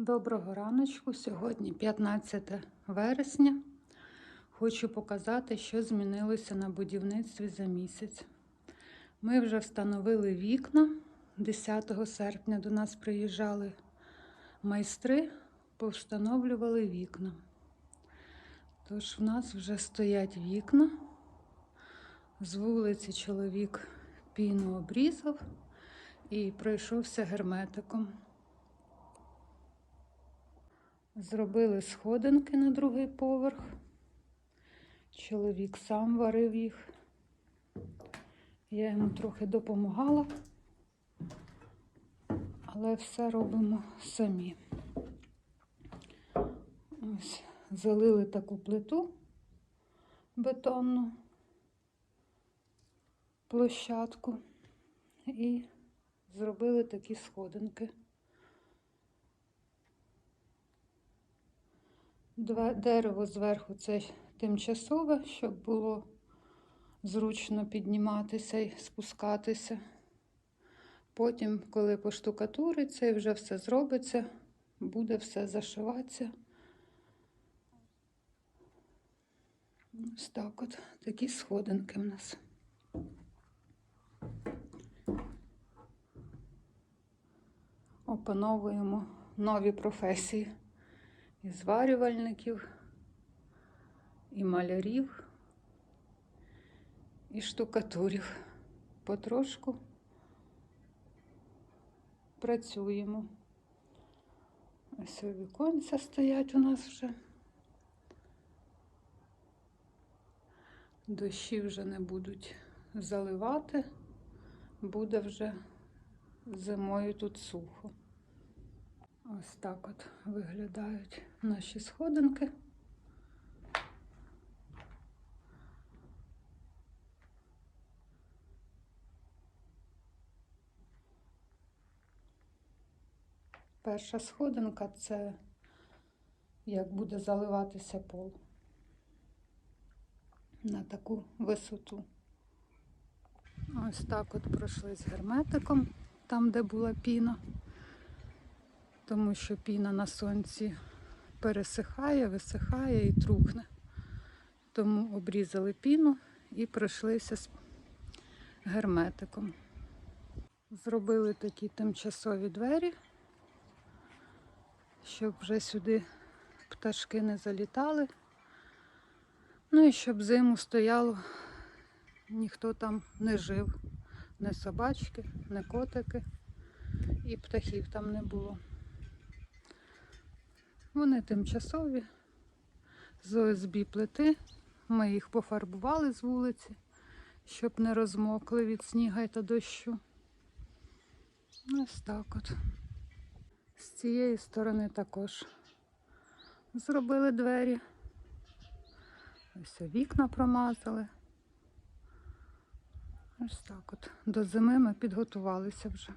Доброго раночку. Сьогодні 15 вересня. Хочу показати, що змінилося на будівництві за місяць. Ми вже встановили вікна. 10 серпня до нас приїжджали майстри, повстановлювали вікна. Тож в нас вже стоять вікна. З вулиці чоловік піну обрізав і пройшовся герметиком. Зробили сходинки на другий поверх. Чоловік сам варив їх. Я йому трохи допомагала, але все робимо самі. Ось залили таку плиту бетонну площадку і зробили такі сходинки. Дерево зверху це тимчасове, щоб було зручно підніматися і спускатися. Потім, коли поштукатуриться і вже все зробиться, буде все зашиватися. Ось так от такі сходинки в нас. Опановуємо нові професії і зварювальників, і малярів, і штукатурів. Потрошку працюємо. Ось віконця стоять у нас вже. Дощі вже не будуть заливати, буде вже зимою тут сухо. Ось так от виглядають наші сходинки. Перша сходинка це як буде заливатися пол на таку висоту. Ось так от пройшли з герметиком, там, де була піна тому що піна на сонці пересихає, висихає і трухне. Тому обрізали піну і пройшлися з герметиком. Зробили такі тимчасові двері, щоб вже сюди пташки не залітали. Ну і щоб зиму стояло, ніхто там не жив, не собачки, не котики, і птахів там не було. Вони тимчасові з ОСБ плити. Ми їх пофарбували з вулиці, щоб не розмокли від сніга та дощу. Ось так от. З цієї сторони також зробили двері. Ось вікна промазали. Ось так от. До зими ми підготувалися вже.